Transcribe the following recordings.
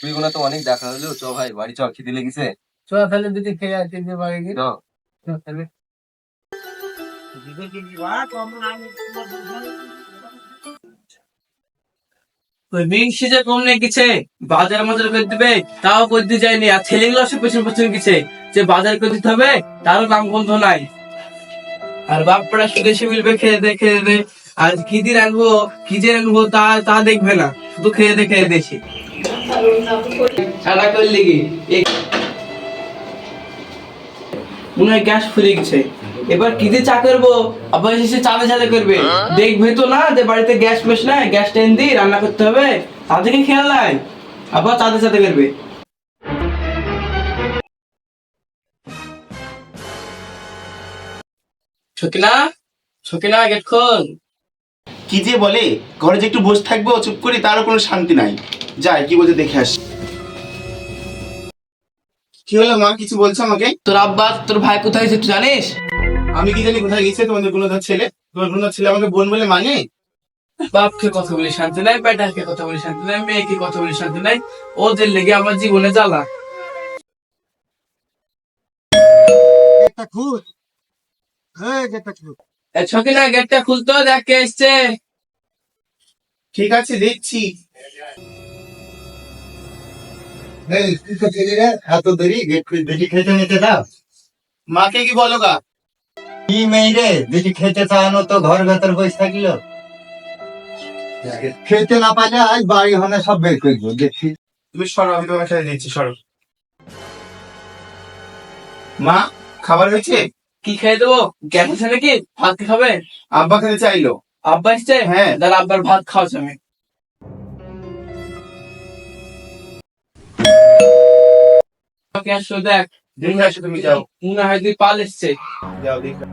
তুই তো অনেক দেখা হলো। চ ভাই বাড়ি চ খিদে লেগেছে। চ তাহলে দুটি খেয়ে আসি যে বাড়ি গিয়ে। তাহলে। ওই মিংসি যে কম নিয়ে গেছে বাজার মাজার করে দিবে তাও করতে যায়নি। আর ছেলেগুলো সে পেছন পেছন গেছে যে বাজার করে দিতে হবে তারও নাম গন্ধ নাই। আর বাপরা শুধু মিলবে খেয়ে দে খেয়ে দে। আর কি দিয়ে রাখব কি রাখব তা তা দেখবে না শুধু খেয়ে দে খেয়ে করলে কি হয় গ্যাস গেছে। এবার কি দিয়ে চা করব? আবার এসে চাঁদে চাঁদে করবে। দেখবে তো না যে বাড়িতে গ্যাস নাই গ্যাস টেন রান্না করতে হবে। খেয়াল নাই আবার চাঁদে চাঁদে করবে। সকিনা সকিনা গেট খোল। কি যে বলে? ঘরে যে একটু বসে থাকব, চুপ করি, তারও কোনো শান্তি নাই। যাই কি বলতে দেখে আসি। কি হলো মা কিছু বলছো আমাকে? তোর আব্বা তোর ভাই কোথায় গেছে তুই জানিস? আমি কি জানি কোথায় গেছে তোমাদের গুণধর ছেলে? তোমার গুণধর ছেলে আমাকে বোন বলে মানে? বাপকে কথা বলি শান্তি নাই বেটাকে কথা বলি শান্তি নাই মেয়েকে কথা বলি শান্তি নাই। ওদের লেগে আমার জীবনে জ্বালা। গেটটা গেটটা খুলতো দেখ কে এসছে। ঠিক আছে দেখছি। এত দেরি গেট দেখি খেতে নিতে দাও মাকে কি বলো গা? কি মেয়ে রে দেখি খেতে চানো তো ঘর ভেতর বসে থাকল। খেতে না পাইলে আজ বাড়ি হনে সব বের করব দেখছি। তুমি সরো আমি তোমার সাথে দিচ্ছি সরো। মা খাবার হয়েছে? কি খেয়ে দেবো? গ্যাস আছে নাকি? ভাত খাবে? আব্বা খেতে চাইলো। আব্বা এসছে? হ্যাঁ। দাঁড়া আব্বার ভাত খাওয়াছে আমি। ওকে আসো দেখ দেখে আসো তুমি যাও। মনে হয় তুই পাল এসছে। যাও দেখে।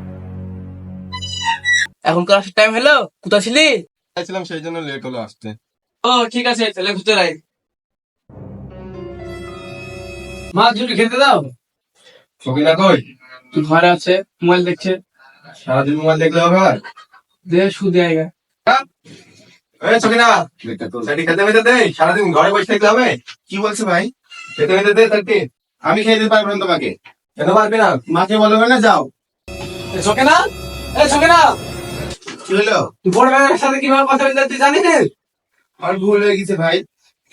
এখন ক্লাসের টাইম হলো কোথা ছিলি? চাইছিলাম সেই জন্য লেট হলো আসতে। ও ঠিক আছে তাহলে ঘুরতে লাই মা খেতে দাও। সকিনা কই? তুই ঘরে আছে মোবাইল দেখছে। সারাদিন মোবাইল দেখলে হবে আর? দে শুধু আয়গা সারাদিন ঘরে বসে থাকলে হবে। কি বলছে ভাই? খেতে খেতে দে তাকে। আমি খেয়ে দিতে পারব না তোমাকে। খেতে পারবি না? মাকে বলবে না যাও। ছকে না এ ছকে না কি হলো? তুই বড় ভাইয়ের সাথে কীভাবে কথা বলতে তুই জানিস? আর ভুল হয়ে গেছে ভাই।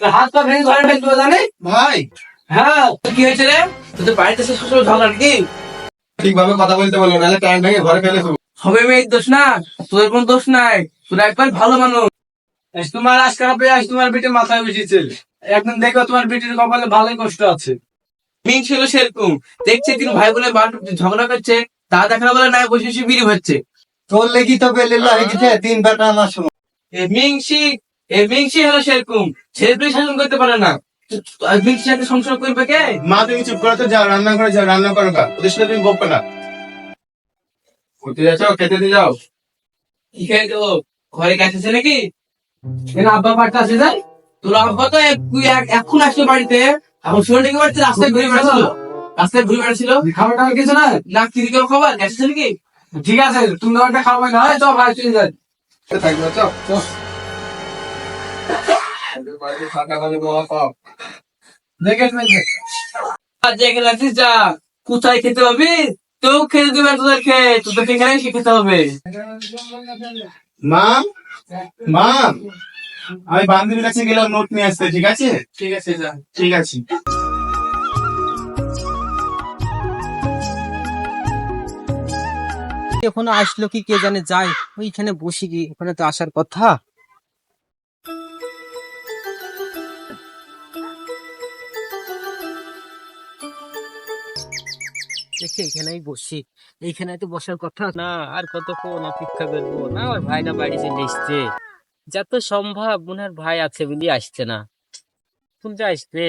হাত পা ভেঙে ঘরে ফেলতে জানিস? ভাই। হ্যাঁ কি হয়েছে রে? তোদের বাড়িতে সে শ্বশুর ঝগড়া কি ঠিকভাবে কথা বলতে বলো নাহলে টাইম ভেঙে ঘরে ফেলে হবে মেয়ের দোষ না তোদের কোনো দোষ নাই। তোরা একবার ভালো মানুষ। তোমার আজ খারাপ তোমার বেটে মাথায় বসেছে একদিন দেখো তোমার বেটির কপালে ভালোই কষ্ট আছে। মিন ছিল সেরকম। দেখছে তিন ভাই বোনে ঝগড়া করছে তা দেখার বলে নাই বসে বসে বিড়ি হচ্ছে। তোর লেগি তো বেলে হয়ে তিন বেটা সময়। এ মিংসি এ মিংসি হলো সেরকম। ছেলে শাসন করতে পারে না। মিংসির সাথে সংসার করবে কে? মা তুমি চুপ করো তো যাও রান্না করে যাও রান্না করো গা ওদের সাথে তুমি বকবে না। ঘুরতে যাচ্ছ? খেতে দিয়ে যাও। কি খেয়ে দেবো? ঘরে গেছে নাকি? আব্বা পাঠটা আছে যাই তোর আব্বা তো এখন আসলো বাড়িতে। এখন শুনে কি বাড়িতে? রাস্তায় ঘুরে বেড়াচ্ছিল? রাস্তায় ঘুরে বেড়াচ্ছিল? খাবার টাবার কিছু না না কি খবর? গেছে নাকি? ঠিক আছে তুমি ওটা খাওয়াই না চল ভাই চলে যাই। থাকবে চ বাড়িতে থাকা মানে কোথায় খেতে পাবি? তোও খেতে দিবে না তোদের খেয়ে। তোদেরকে এখানে খেতে হবে। মা? মা? আমি বান্ধবীর কাছে গেলাম নোট নিয়ে আসতে ঠিক আছে? ঠিক আছে ঠিক আছে। এখনও আসলো কি কে জানে যায়। ওইখানে বসি কি ওখানে তো আসার কথা। দেখি এখানেই বসি। এইখানে তো বসার কথা। না আর কতক্ষণ অপেক্ষা করব? না ওর ভাইটা বাড়ি চলে এসছে। যত সম্ভব মনে ভাই আছে বলি আসছে না। কোনটা আসবে?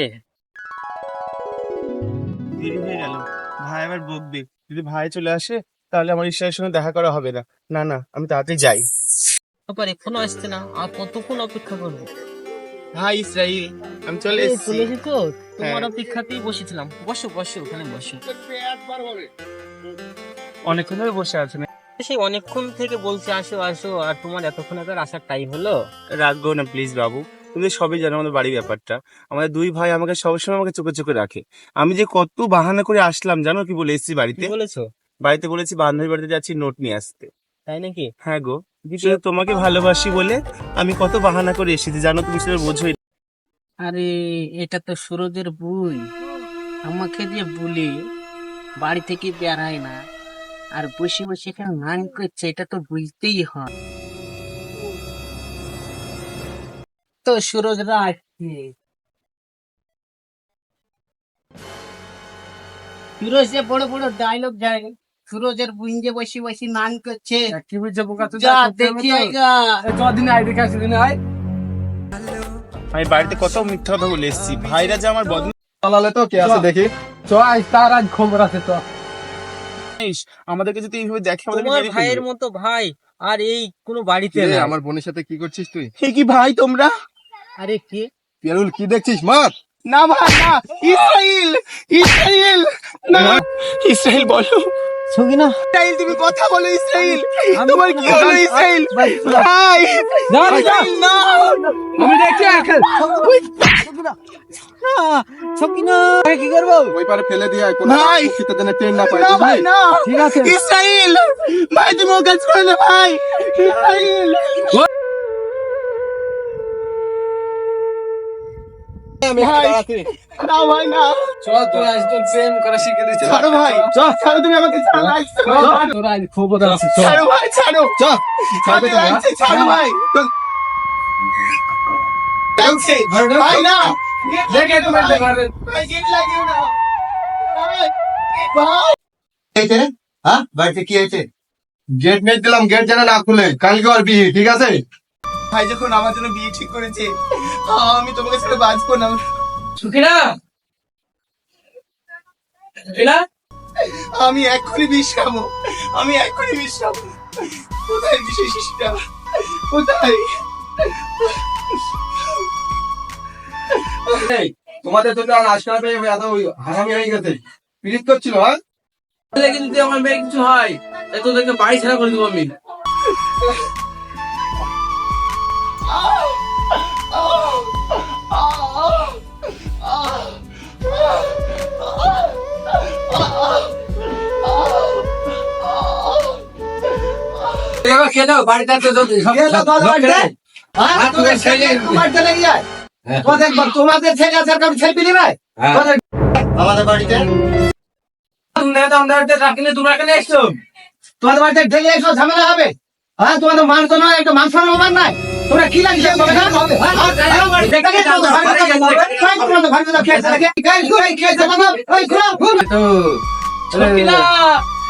দেরি হয়ে গেল। ভাই আবার বকবে। যদি ভাই চলে আসে তাহলে আমার ঈশ্বরের সঙ্গে দেখা করা হবে না। না না আমি তাড়াতাড়ি যাই। আবার এখনও আসছে না আর কতক্ষণ অপেক্ষা করব? ভাই ইসরাইল আমি চলে এসেছি। চলে এসেছ তোমার হ্যাঁ। অপেক্ষাতেই বসেছিলাম। বসো বসো ওখানে বসো। অনেকক্ষণ ধরে বসে আছেন সেই অনেকক্ষণ থেকে বলছি আসো আসো আর তোমার এতক্ষণ এত আসার টাইম হলো। রাখব না প্লিজ বাবু। তুমি সবই জানো আমাদের বাড়ির ব্যাপারটা। আমাদের দুই ভাই আমাকে সবসময় আমাকে চোখে চোখে রাখে। আমি যে কত বাহানা করে আসলাম জানো কি বলে এসেছি বাড়িতে? বলেছ? বাড়িতে বলেছি বান্ধবী বাড়িতে যাচ্ছি নোট নিয়ে আসতে। তাই নাকি? হ্যাঁ গো। শুধু তোমাকে ভালোবাসি বলে আমি কত বাহানা করে এসেছি জানো তুমি সেটা বোঝোই না। আরে এটা তো সুরজের বই আমাকে দিয়ে বলে বাড়ি থেকে বেড়ায় না আর বসে বসে এখানে নান করছে এটা তো বুঝতেই হয়। তো সুরজরা আসছে সুরজ যে বড় বড় ডায়লগ যায়। সুরজের বুঞ্জে বসে বসে নান করছে। কি বুঝছে বোকা তুই যা দেখি আই আসি আয়। আমি বাড়িতে কত মিথ্যা কথা বলে এসেছি। ভাইরা যে আমার বদমাইশ চালালে তো কে আছে দেখি। চ আজ তার আজ খবর আছে তো আমাদেরকে যদি এইভাবে দেখে আমাদের তোমার ভাইয়ের মতো ভাই আর এই কোনো বাড়িতে না আমার বোনের সাথে কি করছিস তুই? হে কি ভাই তোমরা? আরে কে? পেরুল কি দেখছিস? মার! না ভাই না! ইসরাইল! ইসরাইল! না! ইসরাইল বলো। সঙ্গিনা। ইসরাইল তুমি কথা বলো ইসরাইল। তোমার কি হলো ইসরাইল? ভাই না না আমি দেখছি কি করব? ওই পারে ফেলে দিয়ে কোনো ভাই! শীতে দিনে ট্রেন না পাই। ভাই না। ঠিক আছে। ইসরাইল ভাই তুমি ওকে ছেড়ে না ভাই। ইসরাইল। বাড়িতে কি হয়েছে গেট মেট দিলাম গেট যেন না খুলে। কালকে আর বিয়ে ঠিক আছে? ভাই যখন আমার জন্য বিয়ে ঠিক করেছে আমি তোমাকে ছেড়ে বাঁচবো না। সুখিনা সুখিনা আমি এক্ষুনি বিষ খাব। আমি এক্ষুনি বিষ খাব। কোথায় বিষয় শিশিটা? কোথায়? তোমাদের তো আর আজকাল পেয়ে এত হারামি হয়ে গেছে। পিরিত করছিল হ্যাঁ? তাহলে কিন্তু যদি আমার মেয়ে কিছু হয় তাহলে তোদেরকে বাড়ি ছাড়া করে দেবো আমি। কে দাও বাড়িতে তো তোমাদের ছেলে আছে আমি ছেলে পিলি ভাই আমাদের বাড়িতে তোমাদের বাড়িতে ডেলে এসো ঝামেলা হবে হ্যাঁ তোমাদের মান তো নয় একটা মান সম্মান নাই তোমরা কি লাগছে হ্যাঁ? হ্যাঁ? তো